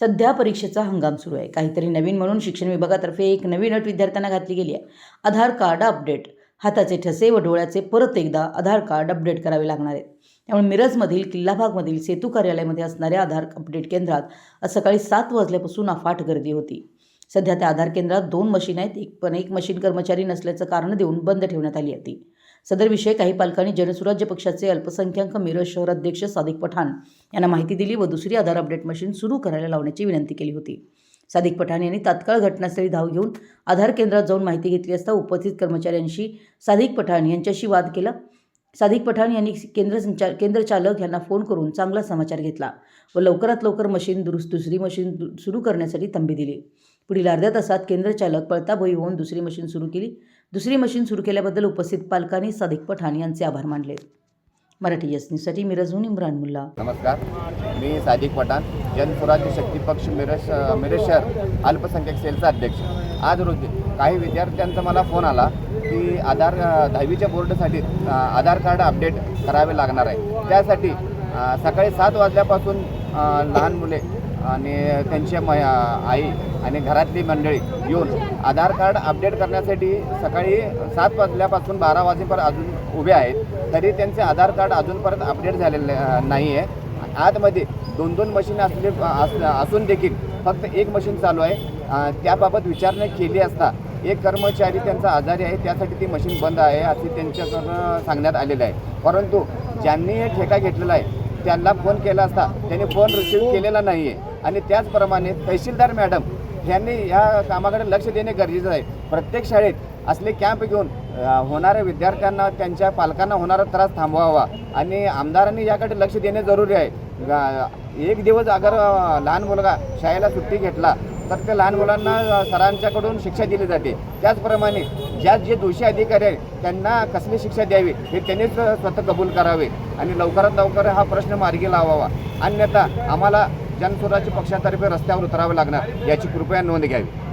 सध्या परीक्षेचा हंगाम सुरू आहे. काहीतरी नवीन म्हणून शिक्षण विभागातर्फे एक नवीन अट विद्यार्थ्यांना घातली गेली आहे. Aadhaar card update. हाताचे ठसे व डोळ्याचे परत एकदा आधार कार्ड अपडेट करावे लागणार आहे त्यामुळे मिरजमधील किल्ला भागमधील सेतू कार्यालयामध्ये असणाऱ्या आधार अपडेट केंद्रात आज सकाळी सात वाजल्यापासून अफाट गर्दी होती. सध्या त्या आधार केंद्रात दोन मशीन आहेत. एक पण एक मशीन कर्मचारी नसल्याचं कारण देऊन बंद ठेवण्यात आली होती सदर विषय काही पालकांनी जनसुराज्य पक्षाचे अल्पसंख्याक मिरज शहर अध्यक्ष सादिक पठाण यांना माहिती दिली व दुसरी आधार अपडेट मशीन सुरू करायला लावण्याची विनंती केली होती. सादिक पठाण यांनी तात्काळ घटनास्थळी धाव घेऊन आधार केंद्रात जाऊन माहिती घेतली असता उपस्थित कर्मचाऱ्यांशी सादिक पठाण यांच्याशी वाद केला. सादिक पठाण यांनी केंद्र संचार केंद्र चालक यांना फोन करून चांगला समाचार घेतला व लवकरात लवकर मशीन दुरुस्त दुसरी मशीन सुरू करण्यासाठी तंबी दिली. पुढील अर्ध्या तासात केंद्रचालक पळताभोई होऊन दुसरी मशीन सुरू केली. दुसरी मशीन सुरू केल्याबद्दल उपस्थित पालकांनी सादिक पठाण यांचे आभार मानले. मराठी यसनीसाठी न्यूजसाठी मिरजहून इम्रान मुल्ला. नमस्कार. मी सादिक पठाण जनस्वराज्य शक्ती पक्ष मिरज मिरज शहर अल्पसंख्याक सेलचा अध्यक्ष. आज रोजी काही विद्यार्थ्यांचा मला फोन आला की आधार दहावीच्या बोर्डसाठी आधार कार्ड अपडेट करावे लागणार आहे. त्यासाठी सकाळी सात वाजल्यापासून लहान मुले आणि त्यांच्या म आई आणि घरातली मंडळी येऊन आधार कार्ड अपडेट करण्यासाठी सकाळी सात वाजल्यापासून बारा वाजेपर्यंत अजून उभे आहेत. तरी त्यांचे आधार कार्ड अजूनपर्यंत अपडेट झालेले नाही आहे आतमध्ये दोन दोन मशीन असले अस- असून देखील फक्त एक मशीन चालू आहे. त्याबाबत विचारणा केली असता एक कर्मचारी त्यांचा आजारी आहे त्यासाठी ती मशीन बंद आहे असे त्यांच्याकडून सांगण्यात आलेलं आहे. परंतु ज्यांनी हे ठेका घेतलेला आहे त्यांना फोन केला असता त्यांनी फोन रिसीव्ह केलेला नाही आहे आणि त्याचप्रमाणे तहसीलदार मॅडम यांनी या कामाकडे लक्ष देणे गरजेचं आहे. प्रत्येक शाळेत असले कॅम्प घेऊन होणाऱ्या विद्यार्थ्यांना त्यांच्या पालकांना होणारा त्रास थांबवावा. आणि आमदारांनी याकडे लक्ष देणे जरुरी आहे. एक दिवस अगर लहान मुलगा शाळेला सुट्टी घेतला तर त्या लहान मुलांना सरांच्याकडून शिक्षा दिली जाते. त्याचप्रमाणे ज्या जे दोषी अधिकारी आहेत त्यांना कसली शिक्षा द्यावी हे त्यांनीच स्वतः कबूल करावे आणि लवकरात लवकर हा प्रश्न मार्गी लावावा. अन्यथा आम्हाला जनस्वराज्य पक्षातर्फे रस्त्यावर उतरावं लागणार याची कृपया नोंद घ्यावी.